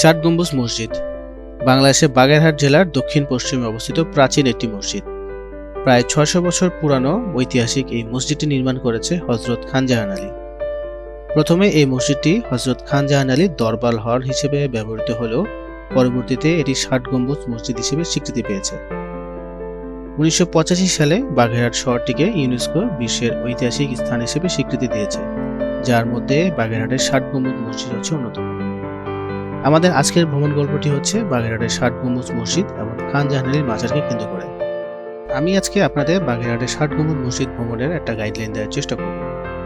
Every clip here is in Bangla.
ষাট গম্বুজ মসজিদ। বাংলাদেশের বাগেরহাট জেলার দক্ষিণ পশ্চিমে অবস্থিত প্রাচীন একটি মসজিদ। প্রায় ছয়শো বছর পুরানো ঐতিহাসিক এই মসজিদটি নির্মাণ করেছে হজরত খানজাহান আলী। প্রথমে এই মসজিদটি হজরত খানজাহান আলীর দরবার হল হিসেবে ব্যবহৃত হলেও পরবর্তীতে এটি ষাট গম্বুজ মসজিদ হিসেবে স্বীকৃতি পেয়েছে। উনিশশো পঁচাশি সালে বাগেরহাট শহরটিকে ইউনেস্কো বিশ্বের ঐতিহাসিক স্থান হিসেবে স্বীকৃতি দিয়েছে, যার মধ্যে বাগেরহাটের ষাট গম্বুজ মসজিদ হচ্ছে অন্যতম। আমাদের আজকের ভ্রমণ গল্পটি হচ্ছে বাগেরহাটের ষাট গম্বুজ মসজিদ এবং খান জাহানালির মাজারকে কেন্দ্র করে। আমি আজকে আপনাদের বাগেরহাটের ষাট গম্বুজ মসজিদ ভ্রমণের একটা গাইডলাইন দেওয়ার চেষ্টা করব।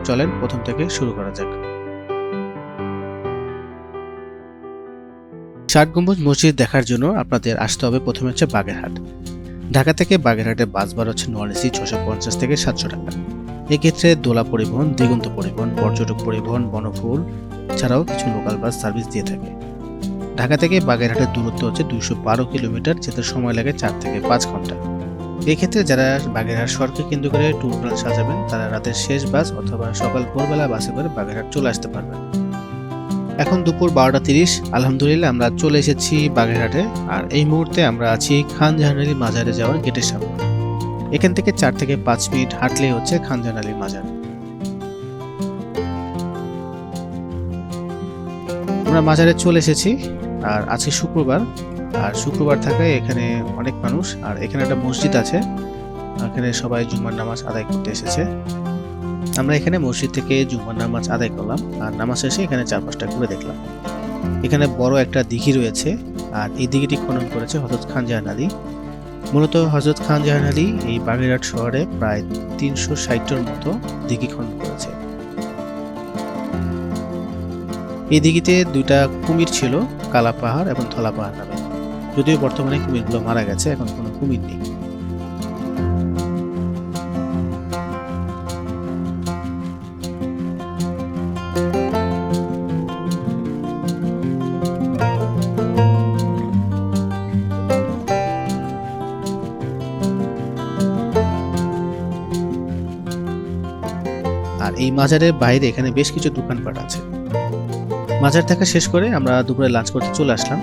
চলেন প্রথম থেকে শুরু করা যাক। ষাট গম্বুজ মসজিদ দেখার জন্য আপনাদের আসতে হবে প্রথমে হচ্ছে বাগেরহাট। ঢাকা থেকে বাগেরহাটে বাস ভাড়া হচ্ছে নন এসি ছশো পঞ্চাশ থেকে সাতশো টাকা। এক্ষেত্রে দোলা পরিবহন, দিগন্ত পরিবহন, পর্যটক পরিবহন, বনফুল ছাড়াও কিছু লোকাল বাস সার্ভিস দিয়ে থাকে। ঢাকা থেকে বাগেরহাটের দূরত্ব হচ্ছে দুইশো বারো কিলোমিটার, যেতে সময় লাগে চার থেকে পাঁচ ঘণ্টা। এক্ষেত্রে যারা বাগেরহাট শহরকে কেন্দ্র করে ট্যুর প্ল্যান সাজাবেন, তারা রাতের শেষ বাস অথবা সকাল ভোরবেলা বাসে করে বাগেরহাট চলে আসতে পারবেন। এখন দুপুর বারোটা তিরিশ, আলহামদুলিল্লাহ আমরা চলে এসেছি বাগেরহাটে, আর এই মুহূর্তে আমরা আছি খান জাহানালি মাজারে যাওয়ার গেটের সামনে। এখান থেকে চার থেকে পাঁচ মিনিট হাঁটলেই হচ্ছে খান জাহানালি মাজার। আমরা মাজারে চলে এসেছি আর আজকে শুক্রবার। আর শুক্রবার থাকায় এখানে অনেক মানুষ, আর এখানে একটা মসজিদ আছে। এখানে সবাই জুম্মার নামাজ আদায় করতে এসেছে। আমরা এখানে মসজিদ থেকে জুম্মার নামাজ আদায় করলাম, আর নামাজ শেষে এখানে চার পাঁচটা ঘুরে দেখলাম। এখানে বড় একটা দিঘি রয়েছে, আর এই দিঘিটি খনন করেছে হজরত খান জাহান আলী। মূলত হজরত খান জাহান আলী এই বাগেরহাট শহরে প্রায় তিনশো ষাটটার মতো দিঘি খনন করেছে। এই দিঘিতে দুইটা কুমির ছিল কালা পাহাড় এবং ধলা পাহাড় নামে। যদিও বর্তমানে কুমিরগুলো মারা গেছে, এখন কোনো কুমির নেই। আর এই মাজারের বাইরে এখানে বেশ কিছু দোকানপাট আছে। মাজার দেখা শেষ করে আমরা দুপুরে লাঞ্চ করতে চলে আসলাম।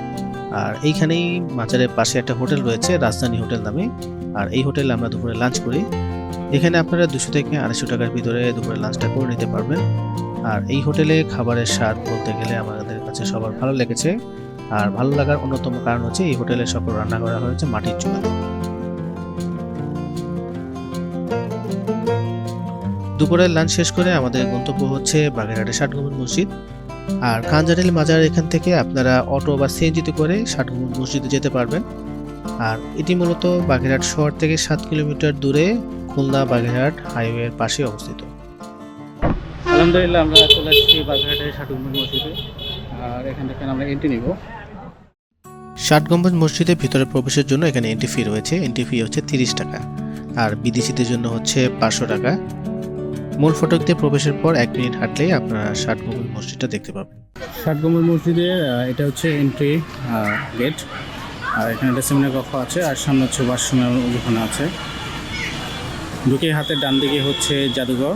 আর এইখানেই মাজারের পাশে একটা হোটেল রয়েছে, রাজধানী হোটেল নামে। আর এই হোটেলে আমরা দুপুরে লাঞ্চ করি। এখানে আপনারা দুশো থেকে আড়াইশো টাকার ভিতরে দুপুরে লাঞ্চটা করে নিতে পারবেন। আর এই হোটেলে খাবারের স্বাদ বলতে গেলে আমাদের কাছে সবার ভালো লেগেছে। আর ভালো লাগার অন্যতম কারণ হচ্ছে এই হোটেলে সকল রান্না করা হয়েছে মাটির চুলাতে দুপুরের লাঞ্চ শেষ করে আমাদের গন্তব্য হচ্ছে বাগেরহাটের ষাটগম্বুজ মসজিদ। আর খানজানিল মাজার এখান থেকে আপনারা অটো বা সিএনজিতে করে ষাটগম্বুজ মসজিদে যেতে পারবেন। আর এটি মূলত বাগেরহাট শহর থেকে সাত কিলোমিটার দূরে খুলনা বাগেরহাট হাইওয়ের পাশে অবস্থিত। আলহামদুলিল্লাহ আমরা চলে এসেছি বাগেরহাটের ষাটগম্বুজ মসজিদে। আর এখান থেকে আমরা এন্ট্রি নিব। ষাট গম্বুজ মসজিদের ভিতরে প্রবেশের জন্য এখানে এন্ট্রি ফি রয়েছে। এন্ট্রি ফি হচ্ছে তিরিশ টাকা। আর বিদেশিদের জন্য হচ্ছে পাঁচশো টাকা। মূল ফটক দিয়ে প্রবেশের পর এক মিনিট হাঁটলেই আপনারা ষাট মসজিদটা দেখতে পাবেন। ষাট গম্বুজ মসজিদের এটা হচ্ছে এন্ট্রি গেট আর এখানে একটা সেমিনার কক্ষ আছে, আর সামনে হচ্ছে ওয়াশরুমের ওখানে আছে। ঢুকে হাতের ডান দিকে হচ্ছে জাদুঘর,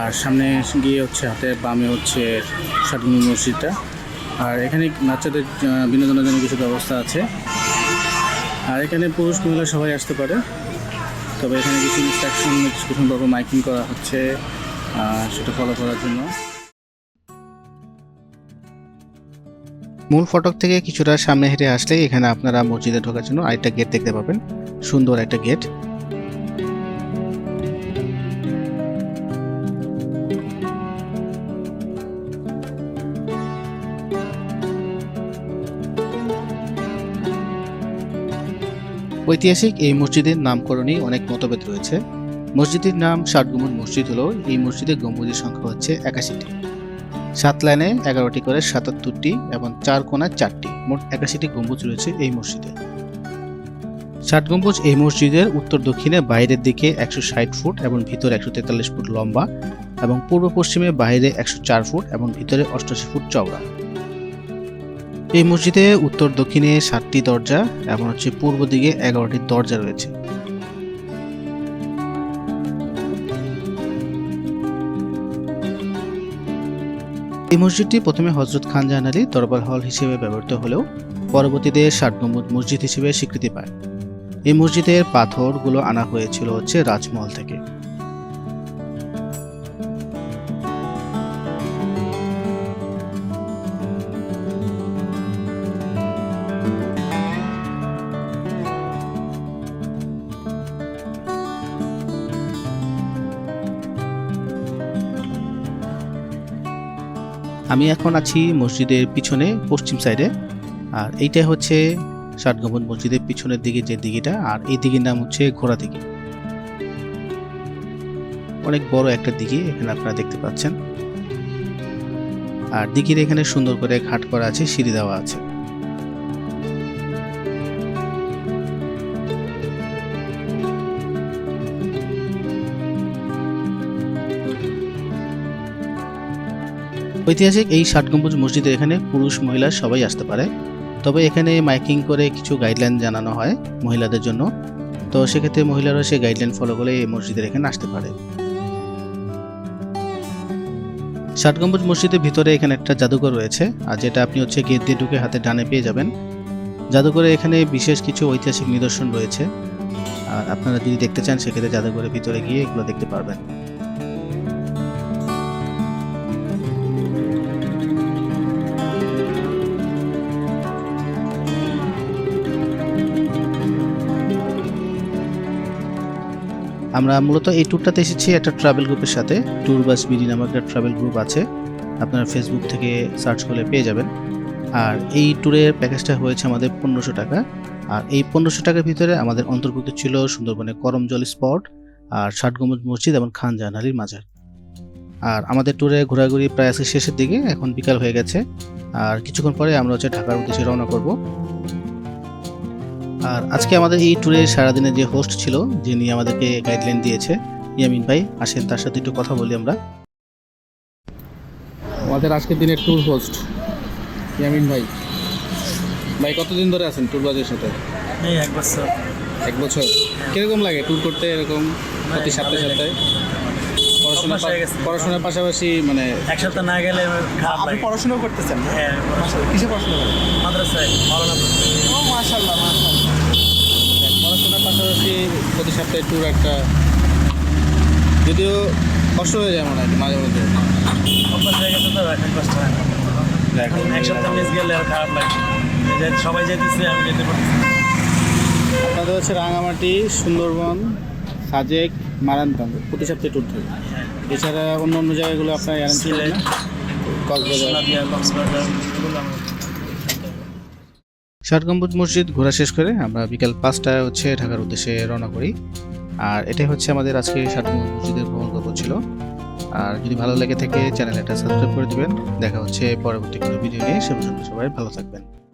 আর সামনে গিয়ে হচ্ছে হাতে বামে হচ্ছে ষাট গম্বুজ মসজিদটা। আর এখানে বাচ্চাদের বিনোদনের জন্য কিছু ব্যবস্থা আছে। আর এখানে পুরুষ মহিলা সবাই আসতে পারে। তবে এখানে কিছু ইনস্ট্রাকশন বড় মাইকিং করা হচ্ছে সেটা ফলো করার জন্য। মূল ফটক থেকে কিছুটা সামনে হেঁটে আসলে এখানে আপনারা মসজিদে ঢোকার জন্য আরেকটা গেট দেখতে পাবেন। সুন্দর একটা গেট ঐতিহাসিক এই মসজিদের নামকরণে অনেক মতভেদ রয়েছে। মসজিদের নাম ষাটগুমন মসজিদ হলো এই মসজিদের গম্বুজের সংখ্যা হচ্ছে একাশিটি। সাত লাইনে এগারোটি করে সাতাত্তরটি এবং চার কোণায় চারটি। মোট একাশিটি গম্বুজ রয়েছে এই মসজিদে। ষাট গম্বুজ এই মসজিদের উত্তর দক্ষিণে বাইরের দিকে একশো ষাট ফুট এবং ভিতরে একশো তেতাল্লিশ ফুট লম্বা এবং পূর্ব পশ্চিমে বাইরে একশো চার ফুট এবং ভিতরে অষ্টআশি ফুট চওড়া। এই মসজিদে উত্তর দক্ষিণে সাতটি দরজা এবং হচ্ছে পূর্ব দিকে এগারোটি দরজা রয়েছে। এই মসজিদটি প্রথমে হজরত খান জাহান আলী দরবার হল হিসেবে ব্যবহৃত হলেও পরবর্তীতে ষাট গম্বুজ মসজিদ হিসেবে স্বীকৃতি পায়। এই মসজিদের পাথরগুলো আনা হয়েছিল হচ্ছে রাজমহল থেকে। আমি এখন আছি মসজিদের পিছনে, পশ্চিম সাইডে আর এইটা হচ্ছে ষাট মসজিদের পিছনের দিকে যে দিঘিটা, আর এই দিঘির নাম হচ্ছে ঘোড়া দিঘি। অনেক বড় একটা দিঘি এখানে আপনারা দেখতে পাচ্ছেন। আর দিঘির এখানে সুন্দর করে ঘাট করা আছে, সিঁড়ি দেওয়া আছে। ঐতিহাসিক এই ষাট গম্বুজ মসজিদের এখানে পুরুষ, মহিলা সবাই আসতে পারে। তবে এখানে মাইকিং করে কিছু গাইডলাইন জানানো হয় মহিলাদের জন্য। তো সেক্ষেত্রে মহিলারা সেই গাইডলাইন ফলো করে এই মসজিদের এখানে আসতে পারে। ষাট গম্বুজ মসজিদের ভিতরে এখানে একটা জাদুঘর রয়েছে, আর যেটা আপনি হচ্ছে গেট দিয়ে ঢুকে হাতে ডানে পেয়ে যাবেন। জাদুঘরে এখানে বিশেষ কিছু ঐতিহাসিক নিদর্শন রয়েছে। আর আপনারা যদি দেখতে চান, সেক্ষেত্রে জাদুঘরের ভিতরে গিয়ে এগুলো দেখতে পারবেন। আমরা মূলত এই ট্যুরটাতে এসেছি একটা ট্রাভেল গ্রুপের সাথে। ট্যুর বাস বিডি নামক একটা ট্রাভেল গ্রুপ আছে। আপনারা ফেসবুক থেকে সার্চ করলে পেয়ে যাবেন। আর এই ট্যুরের প্যাকেজটা হয়েছে আমাদের পনেরোশো টাকা। আর এই পনেরোশো টাকার ভিতরে আমাদের অন্তর্ভুক্ত ছিল সুন্দরবনে করমজল স্পট আর ষাটগম্বুজ মসজিদ এবং খান জাহান মাজার। আর আমাদের ট্যুরে ঘোরাঘুরি প্রায় আজকে শেষের দিকে, এখন বিকাল হয়ে গেছে। আর কিছুক্ষণ পরে আমরা হচ্ছে ঢাকার উদ্দেশ্যে রওনা করব। আর আজকে আমাদের এই ট্যুরের সারাদিনের যে হোস্ট ছিল যিনি আমাদেরকে গাইডলাইন দিয়েছে ইয়ামিন ভাই আসেন তার সাথে একটু কথা বলি আমরা। আমাদের আজকের দিনের ট্যুর হোস্ট ইয়ামিন ভাই। ভাই কতদিন ধরে আছেন ট্যুর ট্যুরবাজের সাথে? এই এক বছর। এক বছর। কীরকম লাগে ট্যুর করতে এরকম প্রতি সপ্তাহে সপ্তাহে? পড়াশোনার পাশাপাশি মানে এক সপ্তাহ না গেলে আপনি পড়াশোনা করতেছেন? হ্যাঁ পড়াশোনা- কিসে পড়াশোনা করেন? মাদ্রাসায়। মাওলানা পড়তে। ও মাশাআল্লাহ মাশাআল্লাহ। পাশাপাশি প্রতি সপ্তাহে ট্যুর একটা যদিও কষ্ট হয়ে যায় মনে হয় মাঝে মধ্যে। অভ্যাস হয়ে গেছে তো এখন কষ্ট হয় না। এক সপ্তাহ মিস গেলে আর খারাপ লাগে সবাই যেতেছে আমি যেতে আপনাদের হচ্ছে রাঙামাটি সুন্দরবন সাজেক মারান্তং প্রতি সপ্তাহে ট্যুর থাকে। এছাড়া অন্য অন্য জায়গাগুলো আপনার অ্যারেঞ্জ করেন সিলেট কক্সবাজার কক্সবাজার। ষাট গম্বুজ মসজিদ ঘোরা শেষ করে আমরা বিকাল পাঁচটায় হচ্ছে ঢাকার উদ্দেশ্যে রওনা করি। আর এটাই হচ্ছে আমাদের আজকে ষাট গম্বুজ মসজিদের ভ্রমণ গল্প ছিল। আর যদি ভালো লেগে থাকে, চ্যানেলটা সাবস্ক্রাইব করে দিবেন। দেখা হচ্ছে পরবর্তী কোনো ভিডিও নিয়ে। সে পর্যন্ত সবাই ভালো থাকবেন।